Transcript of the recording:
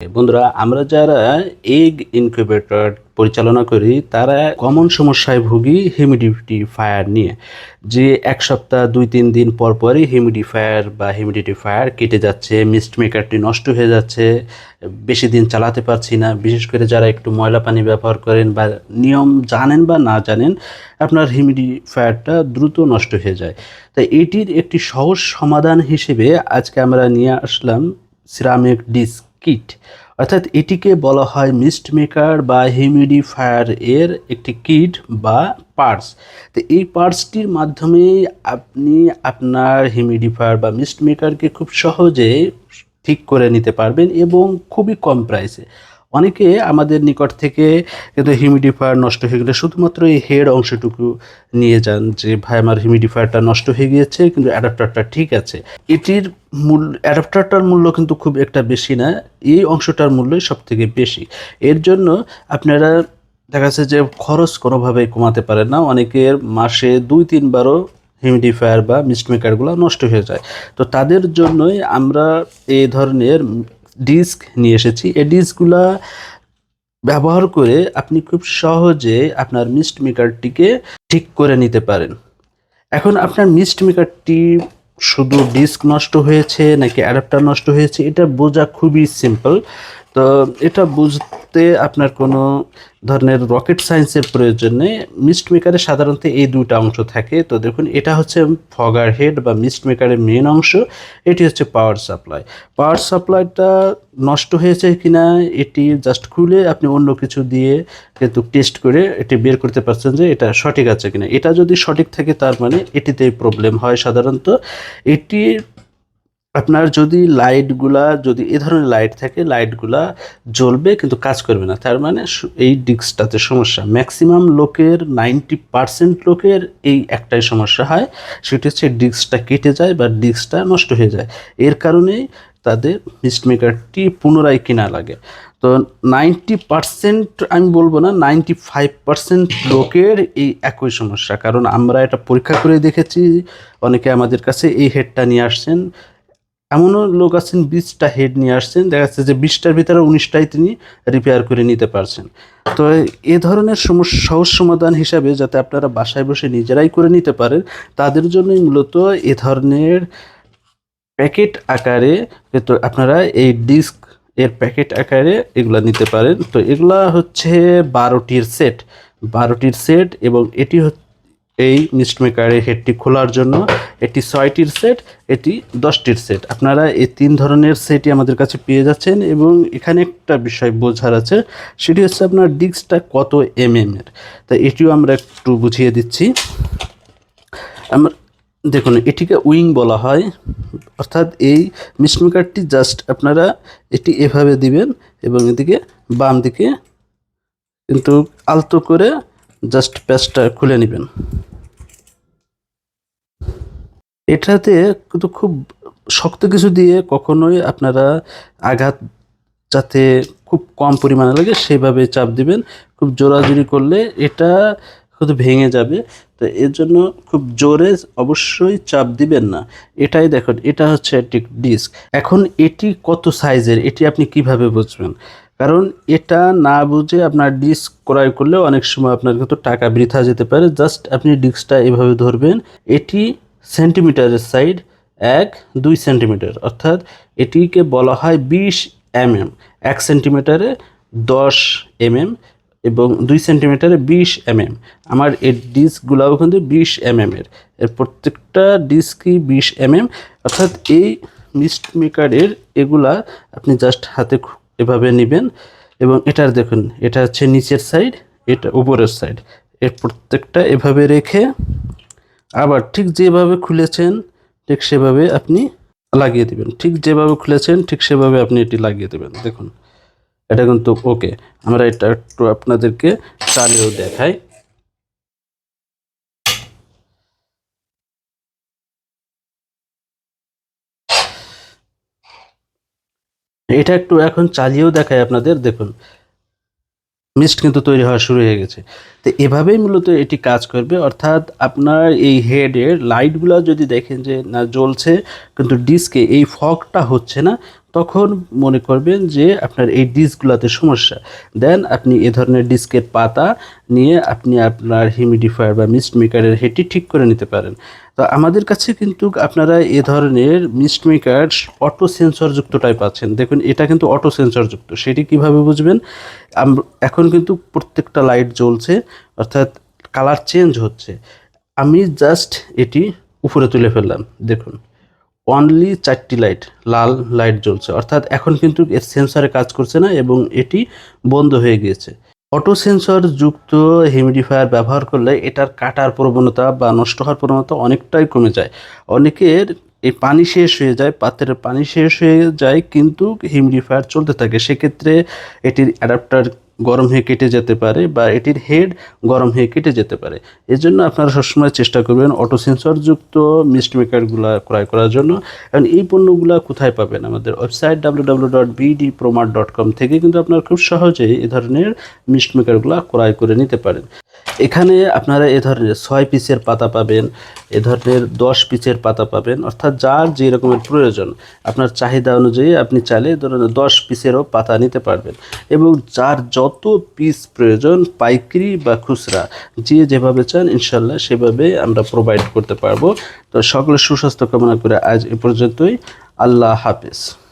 বন্ধুরা, আমরা যারা এগ ইনকিউবেটর পরিচালনা করি, তারা কমন সমস্যায় ভুগি হিউমিডিফায়ার নিয়ে। যে এক সপ্তাহ, দুই, তিন দিন পর পরই হিউমিডিফায়ার বা হিউমিডিফায়ার কেটে যাচ্ছে মিস্ট মেকারটি নষ্ট হয়ে যাচ্ছে, বেশি দিন চালাতে পারছি না। বিশেষ করে যারা একটু ময়লা পানি ব্যবহার করেন বা নিয়ম জানেন বা না জানেন, আপনার হিউমিডিফায়ারটা দ্রুত নষ্ট হয়ে যায়। তাই এটির একটি সহজ সমাধান হিসেবে আজকে আমরা নিয়ে আসলাম সিরামিক ডিস্ক কিট। অর্থাৎ এটিকে বলা হয় মিস্ট মেকার বা হিউমিডিফায়ার এর একটি কিট বা পার্স তো এই পার্টসটির মাধ্যমে আপনি আপনার হিউমিডিফায়ার বা মিস্ট মেকারকে খুব সহজে ঠিক করে নিতে পারবেন এবং খুবই কম প্রাইসে। অনেকে আমাদের নিকট থেকে কিন্তু হিউমিডিফায়ার নষ্ট হয়ে গেলে শুধুমাত্র এই হেড অংশটুকু নিয়ে যান যে, ভাই, আমার হিউমিডিফায়ারটা নষ্ট হয়ে গিয়েছে, কিন্তু অ্যাডাপ্টারটা ঠিক আছে। এটির মূল্য অ্যাডাপ্টারটার মূল্য কিন্তু খুব একটা বেশি না, এই অংশটার মূল্যই সব থেকে বেশি। এর জন্য আপনারা, দেখা যাচ্ছে যে, খরচ কোনোভাবেই কমাতে পারেন না। অনেকের মাসে দুই, তিনবারও হিউমিডিফায়ার বা মিস্ট মেকারগুলো নষ্ট হয়ে যায়। তো তাদের জন্যই আমরা এই ধরনের ডিস্ক নিয়ে এসেছি। এই ডিস্কগুলা ব্যবহার করে আপনি খুব সহজে আপনার মিস্ট মেকারটিকে ঠিক করে নিতে পারেন। এখন আপনার মিস্ট মেকারটি শুধু ডিস্ক নষ্ট হয়েছে নাকি অ্যাডাপ্টার নষ্ট হয়েছে, এটা বোঝা খুবই সিম্পল তো এটা বুঝতে আপনার কোনো ধরনের রকেট সায়েন্সের প্রয়োজন নেই। মিস্ট মেকারে সাধারণত এই দুটো অংশ থাকে। তো দেখুন, এটা হচ্ছে ফগার হেড বা মিস্ট মেকারের মেন অংশ। এটি হচ্ছে পাওয়ার সাপ্লাই পাওয়ার সাপ্লাইটা নষ্ট হয়েছে কিনা, এটি জাস্ট খুলে আপনি অন্য কিছু দিয়ে কিন্তু টেস্ট করে এটি বের করতে পারছেন যে এটা সঠিক আছে কিনা। এটা যদি সঠিক থাকে তার মানে এটিতেই প্রবলেম হয় সাধারণত। এটি আপনার যদি লাইটগুলা, যদি এ ধরনের লাইট থাকে, লাইটগুলা জ্বলবে কিন্তু কাজ করবে না। তার মানে এই ডিস্কটাতে সমস্যা। ম্যাক্সিমাম লোকের নাইনটি পার্সেন্ট লোকের এই একটাই সমস্যা হয়। সেটি হচ্ছে ডিস্কটা কেটে যায় বা ডিস্কটা নষ্ট হয়ে যায়। এর কারণেই তাদের মেকারটি পুনরায় কেনা লাগে। তো নাইনটি পার্সেন্ট আমি বলব না নাইনটি ফাইভ পার্সেন্ট লোকের এই একই সমস্যা। কারণ আমরা এটা পরীক্ষা করে দেখেছি, অনেকে আমাদের কাছে এই হেডটা নিয়ে আসছেন। এমনও লোক আছেন, বিশটা হেড নিয়ে আসছেন। দেখা যাচ্ছে যে বিশটার ভিতরে উনিশটাই তিনি রিপেয়ার করে নিতে পারছেন। তো এ ধরনের সমস্যা সহজ সমাধান হিসাবে যাতে আপনারা বাসায় বসে নিজেরাই করে নিতে পারেন, তাদের জন্যই মূলত এ ধরনের প্যাকেট আকারে কিন্তু আপনারা এই ডিস্ক এর প্যাকেট আকারে এগুলা নিতে পারেন। তো এগুলা হচ্ছে বারোটির সেট। বারোটির সেট এবং এটি এই মিস্ট মেকারের হেডটি খোলার জন্য। এটি ছয়টির সেট, এটি দশটির সেট। আপনারা এই তিন ধরনের সেটই আমাদের কাছে পেয়ে যাচ্ছেন এবং এখানে একটা বিষয় বোঝার আছে, সেটি হচ্ছে আপনার ডিস্কটা কত এম এর। তা এটিও আমরা একটু বুঝিয়ে দিচ্ছি। আমরা, দেখুন, এটিকে উইং বলা হয়। অর্থাৎ এই মিস্ট মেকারটি জাস্ট আপনারা এটি এভাবে দিবেন এবং এদিকে বাম দিকে কিন্তু আলতো করে জাস্ট প্যাচটা খুলে নেবেন। এটাতে কিন্তু খুব শক্ত কিছু দিয়ে কখনোই আপনারা আঘাত যাতে খুব কম পরিমাণে লাগে সেভাবে চাপ দিবেন। খুব জোরাজুরি করলে এটা শুধু ভেঙে যাবে। তো এর জন্য খুব জোরে অবশ্যই চাপ দিবেন না। এটাই দেখুন, এটা হচ্ছে একটি ডিস্ক। এখন এটি কত সাইজের, এটি আপনি কীভাবে বুঝবেন? কারণ এটা না বুঝে আপনার ডিস্ক ক্রয় করলে অনেক সময় আপনার কিন্তু টাকা বৃথা যেতে পারে। জাস্ট আপনি ডিস্কটা এভাবে ধরবেন, এটি সেন্টিমিটারের সাইড এক, দুই সেন্টিমিটার। অর্থাৎ এটিকে বলা হয় বিশ এমএম। এক সেন্টিমিটারে দশ এমএম এবং দুই সেন্টিমিটারে বিশ এমএম। আমার এই ডিস্কগুলাও কিন্তু বিশ এমএম এর। এর প্রত্যেকটা ডিস্কই বিশ এমএম। অর্থাৎ এই মিস্ট মেকারের এগুলা আপনি জাস্ট হাতে এভাবে নেবেন এবং এটার দেখুন, এটা হচ্ছে নিচের সাইড, এটা উপরের সাইড। এর প্রত্যেকটা এভাবে রেখে আবার ঠিক যেভাবে খুলেছেন, ঠিক সেভাবে আপনি লাগিয়ে দেবেন। ঠিক যেভাবে খুলেছেন, ঠিক সেভাবে আপনি এটি লাগিয়ে দেবেন। দেখুন, এটা কিন্তু ওকে আমরা এটা একটু আপনাদেরকে চালিয়েও দেখাই। এটা একটু এখন চালিয়েও দেখায় আপনাদের। দেখুন মিস্ট কিন্তু তৈরি হওয়া শুরু হয়ে গেছে। তো এভাবেই মূলত এটি কাজ করবে। অর্থাৎ আপনার এই হেডের লাইটগুলো যদি দেখেন যে না জ্বলছে, কিন্তু ডিস্কে এই ফগটা হচ্ছে না তখন মনে করবেন যে আপনার এই ডিস্কগুলোতে সমস্যা। দেন আপনি এ ধরনের ডিস্কের পাতা নিয়ে আপনি আপনার হিউমিডিফায়ার বা মিস্ট মেকারের হেডটি ঠিক করে নিতে পারেন। তো আমাদের কাছে কিন্তু আপনারা এ ধরনের মিস্ট মেকার অটো সেন্সর সেন্সরযুক্তটাই পাচ্ছেন দেখুন, এটা কিন্তু অটো সেন্সরযুক্ত সেটি কীভাবে বুঝবেন? এখন কিন্তু প্রত্যেকটা লাইট জ্বলছে, অর্থাৎ কালার চেঞ্জ হচ্ছে। আমি জাস্ট এটি উপরে তুলে ফেললাম। দেখুন। অনলি চারটি লাইট লাল লাইট জ্বলছে। অর্থাৎ এখন কিন্তু এর সেন্সরে কাজ করছে না এবং এটি বন্ধ হয়ে গিয়েছে। অটো সেন্সর যুক্ত হিউমিডিফায়ার ব্যবহার করলে এটার কাটার প্রবণতা বা নষ্ট হওয়ার প্রবণতা অনেকটাই কমে যায়। অনেকের এই পানি শেষ হয়ে যায়, পাত্রের পানি শেষ হয়ে যায়, কিন্তু হিউমিডিফায়ার চলতে থাকে। সেক্ষেত্রে এটির অ্যাডাপ্টার গরম হয়ে কেটে যেতে পারে বা এটির হেড গরম হয়ে কেটে যেতে পারে। এর জন্য আপনারা সবসময় চেষ্টা করবেন অটো সেন্সরযুক্ত মিস্ট মেকারগুলো ক্রয় করার জন্য। এবং এই পণ্যগুলো কোথায় পাবেন? আমাদের website W dot dot com থেকে কিন্তু আপনারা খুব সহজেই এই ধরনের মিস্ট মেকারগুলো ক্রয় করে নিতে পারেন। এখানে আপনারা এ ধরনের ছয় পিসের পাতা পাবেন, এ ধরনের দশ পিসের পাতা পাবেন, অর্থাৎ যার যে রকমের প্রয়োজন, আপনার চাহিদা অনুযায়ী আপনি চাইলে ধরুন দশ পিসেরও পাতা নিতে পারবেন। এবং যার যত পিস প্রয়োজন, পাইকারি বা খুচরা, যে যেভাবে চান ইনশাল্লাহ সেভাবে আমরা প্রোভাইড করতে পারব। তো সকলের সুস্বাস্থ্য কামনা করে আজ এ পর্যন্তই। আল্লাহ হাফেজ।